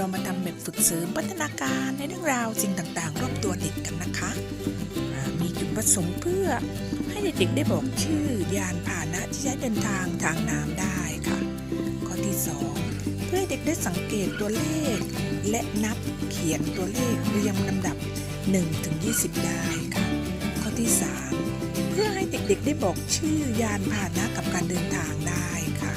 เรามาทำแบบฝึกเสริมพัฒนาการในเรื่องราวสิ่งต่างๆ รอบตัวเด็กกันนะคะ มีจุดประสงค์เพื่อให้เด็กๆได้บอกชื่อยานพาหนะที่ใช้เดินทางทางน้ำได้ค่ะ ข้อที่ 2 เพื่อให้เด็กได้สังเกตตัวเลข และนับเขียนตัวเลขเรียงลำดับ1ถึงได้ค่ะ ข้อที่ 3 เพื่อให้เด็กๆได้บอกชื่อยานพาหนะกับการเดินทางได้ค่ะ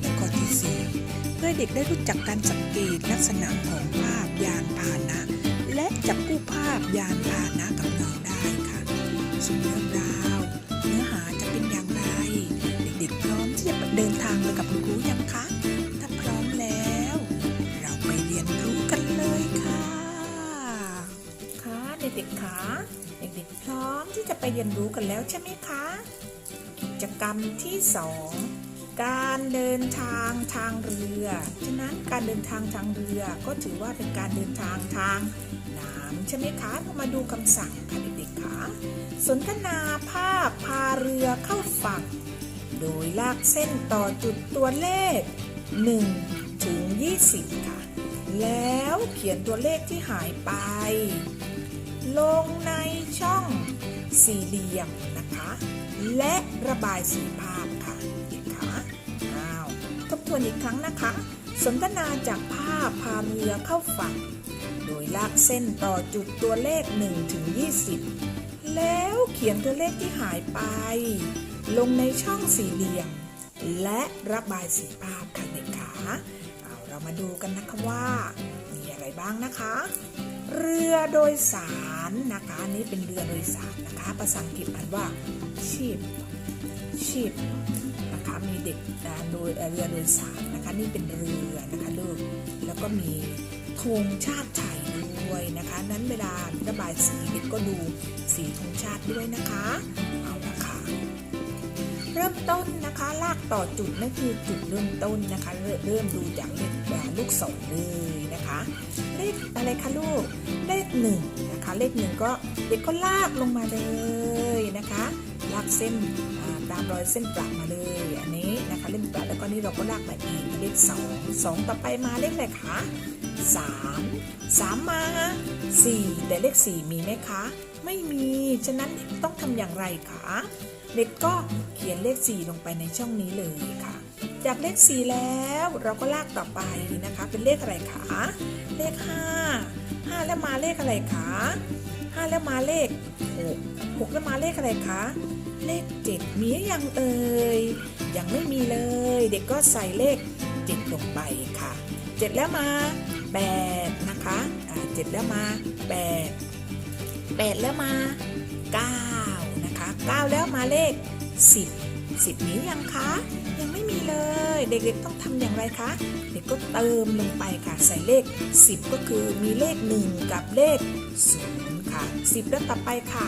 และข้อที่ 4 เพื่อเด็กได้รู้จักการสังเกตลักษณะของภาพยานพาหนะ และจับกู้ภาพยานพาหนะกับเราได้ค่ะส่วนเรื่องราว เนื้อหาจะเป็นอย่างไร เด็กๆพร้อมที่จะเดินทางไปกับคุณครูยังคะถ้าพร้อมแล้ว เราไปเรียนรู้กันเลยค่ะค่ะเด็กๆคะเด็กๆพร้อมที่จะไปเรียนรู้กันแล้วใช่ไหมคะกิจกรรมที่สอง การเดินทางทางเรือ ฉะนั้นการเดินทางทางเรือก็ถือว่าเป็นการเดินทางทางน้ำใช่ไหมคะเรามาดูคำสั่งค่ะเด็กๆคะสนทนาภาพพาเรือเข้าฝั่ง โดยลากเส้นต่อจุดตัวเลข 1 ถึง 20 ค่ะ แล้วเขียนตัวเลขที่หายไป ลงในช่องสี่เหลี่ยมนะคะ และระบายสีภาพค่ะ ทวนอีกครั้งนะคะ สนทนาจากภาพพาเรือเข้าฝั่ง โดยลากเส้นต่อจุดตัวเลข1ถึง20 แล้วเขียนตัวเลขที่หายไป ลงในช่องสี่เหลี่ยม และระบายสีภาพค่ะเด็กขาเอาเรามาดูกันนะคะว่า มีอะไรบ้างนะคะ เรือโดยสารนะคะอันนี้เป็นเรือโดยสารนะคะภาษาอังกฤษอ่านว่า ship ship นะคะมีเด็กโดยเรือโดยสารนะคะนี่เป็นเรือนะคะลูกแล้วก็มีธงชาติไทยด้วยนะคะ นั้นเวลาระบายสีเด็กก็ดูสีธงชาติด้วยนะคะเอาละค่ะเริ่มต้นนะคะลากต่อจุดนั่นคือจุดเริ่มต้นนะคะ เริ่มดูจากเลขลูกศรเลยนะคะเลขอะไรคะลูกเลขหนึ่งนะคะเลขหนึ่งก็เด็กก็ลากลงมาเลยนะคะลากเส้นามรอยเส้นประมาเลยอันนี้นะคะเล่นประแล้วก็นี่เราก็ลากมาอีกเลขสองสองต่อไปมาเลขอะไรคะสามสามมาสี่แต่เลขสี่มีไหมคะ ไม่มีฉะนั้นต้องทำอย่างไรคะเด็กก็เขียนเลขสี่ลงไปในช่องนี้เลยค่ะ จากเลขสี่แล้วเราก็ลากต่อไปนะคะ เป็นเลขอะไรคะเลขห้าห้าแล้วมาเลขอะไรคะห้าแล้วมาเลขหกหกแล้วมาเลขอะไรคะ เลขเจ็ดมีอยังเอ่ยยังไม่มีเลย เด็กก็ใส่เลขเจ็ดลงไปค่ะเจ็ดแล้วมาแปดนะคะอ่าเจ็ดแล้วมาแปดแปดแล้วมาเก้านะคะเก้าแล้วมาเลขสิบสิบมีหรือยังคะยังไม่มีเลย เด็กๆต้องทำอย่างไรคะเด็กก็เติมลงไปค่ะใส่เลข 10 ก็คือมีเลข 1 กับเลข0 ค่ะ 10แล้วต่อไปค่ะ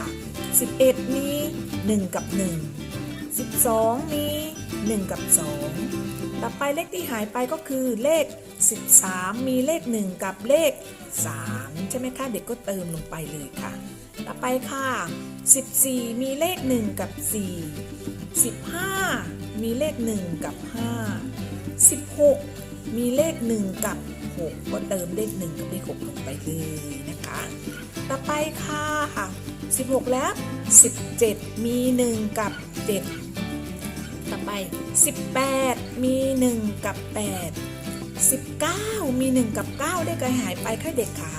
11 มี 1 กับ 1 12 มี 1 กับ 2 ต่อไปเลขที่หายไปก็คือเลข 13 มีเลข 1 กับเลข 3 ใช่ไหมคะเด็กก็เติมลงไปเลยค่ะ ต่อไปค่ะ 14 มีเลข 1 กับ 4 15 มีเลข 1 กับ 5 16 มีเลข 1 กับ 6 ก็เติมเลข 1 กับเลข 6 ลงไปเลยนะคะ ค่ะ 16 แล้ว 17 มี 1 กับ 7 ต่อไป 18 มี 1 กับ 8 19 มี 1 กับ9เลขอะหายไปค่ะเด็กขา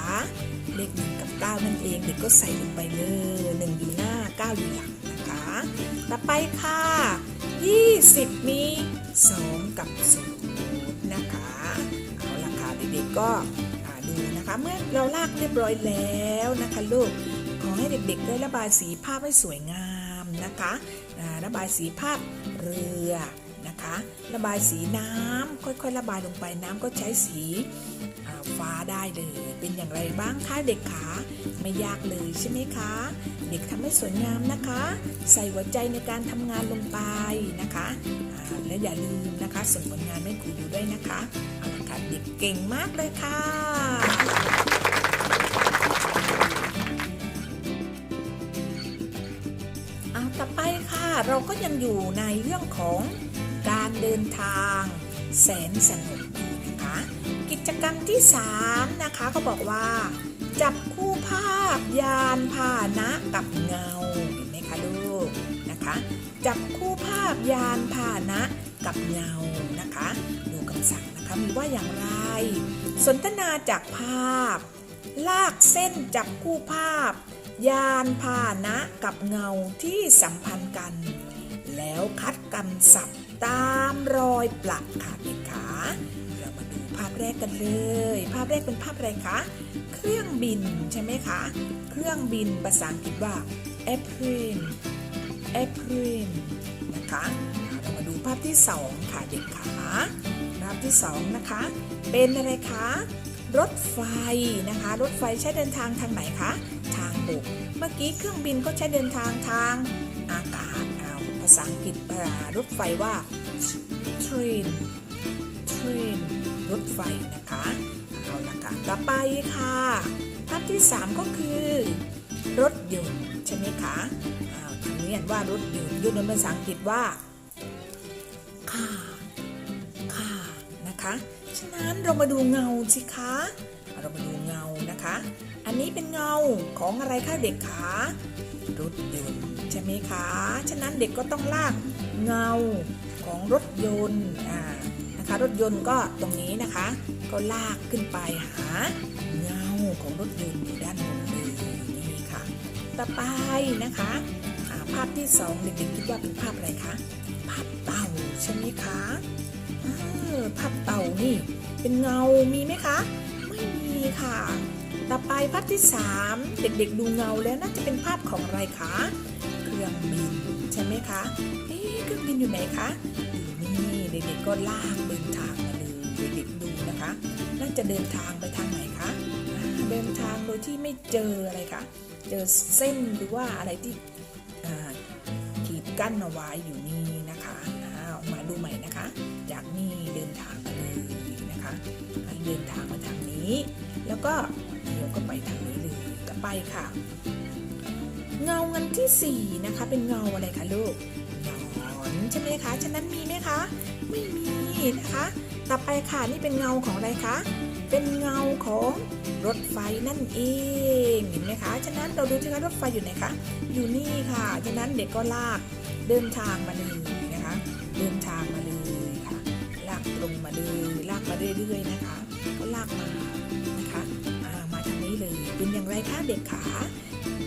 เลข1กับ 9 นั่นเองเด็กก็ใส่ลงไปเลย1อยู่หน้า 9 อยู่หลังนะคะ ต่อไปค่ะ 20 มี 2 กับ0นะคะ เอาละค่ะเด็กๆก็ เมื่อเราลากเรียบร้อยแล้วนะคะลูก ขอให้เด็กๆได้ระบายสีภาพให้สวยงามนะคะระบายสีภาพเรือนะคะ ระบายสีน้ำค่อยๆ ระบายลงไปน้ำก็ใช้สีฟ้าได้เลย เป็นอย่างไรบ้างคะเด็กขาไม่ยากเลยใช่ไหมคะ เด็กทำให้สวยงามนะคะ ใส่หัวใจในการทำงานลงไปนะคะ และอย่าลืมนะคะส่งผลงานให้ครูดูด้วยนะคะ ค่ะ เด็กเก่งมากเลยค่ะ เอาต่อไปค่ะ เราก็ยังอยู่ในเรื่องของการเดินทาง แสนสนุกอยู่นะคะ กิจกรรมที่ 3 นะคะก็บอกว่า จับคู่ภาพยานพาหนะกับเงา เห็นไหมคะลูกนะคะ จับคู่ภาพยานพาหนะ กับเงานะคะ ดูคำสั่งนะคะมีว่าอย่างไร สนทนาจากภาพ ลากเส้นจับคู่ภาพ ยานพาหนะกับเงาที่สัมพันธ์กัน แล้วคัดกำศัพท์ตามรอยปลักค่ะเด็กขาเรามาดูภาพแรกกันเลย ภาพแรกเป็นภาพอะไรคะเครื่องบินใช่ไหมคะ เครื่องบินภาษาอังกฤษว่า airplane airplane นะคะามาดูภาพที่สองค่ะเด็กขาภาพที่สองนะคะ เป็นอะไรคะ รถไฟนะคะ รถไฟใช้เดินทางทางไหนคะ ทางบก เมื่อกี้เครื่องบินก็ใช้เดินทางทางอากาศเอาภาษาอังกฤษรถไฟว่า train train รถไฟนะคะเอาละค่ะต่อไปค่ะ ภาพที่ 3 ก็คือ รถยนต์ใช่ไหมคะอ้าวทีนี้เรียนว่ารถยนต์ยนต์ในภาษาอังกฤษว่า car car นะคะ ฉะนั้นเรามาดูเงาสิคะ เรามาดูเงานะคะ อันนี้เป็นเงาของอะไรคะเด็กคะรถยนต์ใช่ไหมคะ ฉะนั้นเด็กก็ต้องลากเงาของรถยนต์อ่านะคะรถยนต์ก็ตรงนี้นะคะ ก็ลากขึ้นไปหาเงาของรถยนต์อยู่ด้านบนเลยนี่ค่ะ ต่อไปนะคะภาพที่สองเด็กๆคิดว่าเป็นภาพอะไรคะ ภาพเต่าใช่ไหมคะออภาพเต่านี่ เป็นเงา มีไหมคะ ไม่มีค่ะ ต่อไปภาพที่ 3 เด็กๆดูเงาแล้วน่าจะเป็นภาพของอะไรคะ เครื่องบินใช่ไหมคะ เอ๊ะเครื่องบินอยู่ไหนคะอยู่นี่เด็กๆก็ลากเดินทางมาเลยเด็กๆดูนะคะ น่าจะเดินทางไปทางไหนคะ เดินทางโดยที่ไม่เจออะไรคะ เจอเส้นหรือว่าอะไรที่ขีดกั้นเอาไว้อยู่นี่ อ้าวมาดูใหม่นะคะ จากนี่เดินทางมาเลยนะคะให้เดินทางมาทางนี้ แล้วก็เดี๋ยวก็ไปทางนี้เลยต่อไปค่ะ เงาเงินที่สี่นะคะ เป็นเงาอะไรคะลูกหนอนใช่ไหมคะฉะนั้นมีไหมคะ ไม่มีนะคะ ต่อไปค่ะนี่เป็นเงาของอะไรคะเป็นเงาของรถไฟนั่นเองเห็นไหมคะ ฉะนั้นเราดูสิคะรถไฟอยู่ไหนคะ อยู่นี่ค่ะ ฉะนั้นเด็กก็ลากเดินทางมาเลย เรื่อยๆนะคะ ก็ลากมานะคะามาทางนี้เลยเป็นอย่างไรคะเด็กขา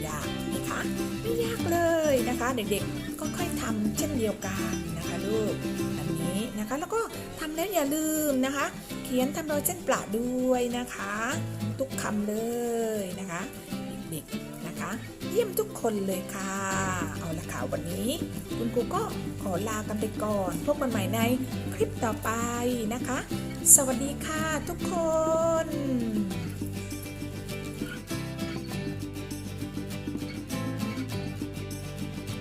ยากไหมคะไม่ยากเลยนะคะ เด็กๆก็ค่อยทำเช่นเดียวกันนะคะลูกอันนี้นะคะ แล้วก็ทำแล้วอย่าลืมนะคะ เขียนทำโดยเส้นประด้วยนะคะ ทุกคำเลยนะคะ เด็กๆนะคะ เยี่ยมทุกคนเลยค่ะ วันนี้ คุณครูก็ขอลากันไปก่อน พบกันใหม่ในคลิปต่อไปนะคะ สวัสดีค่ะทุกคน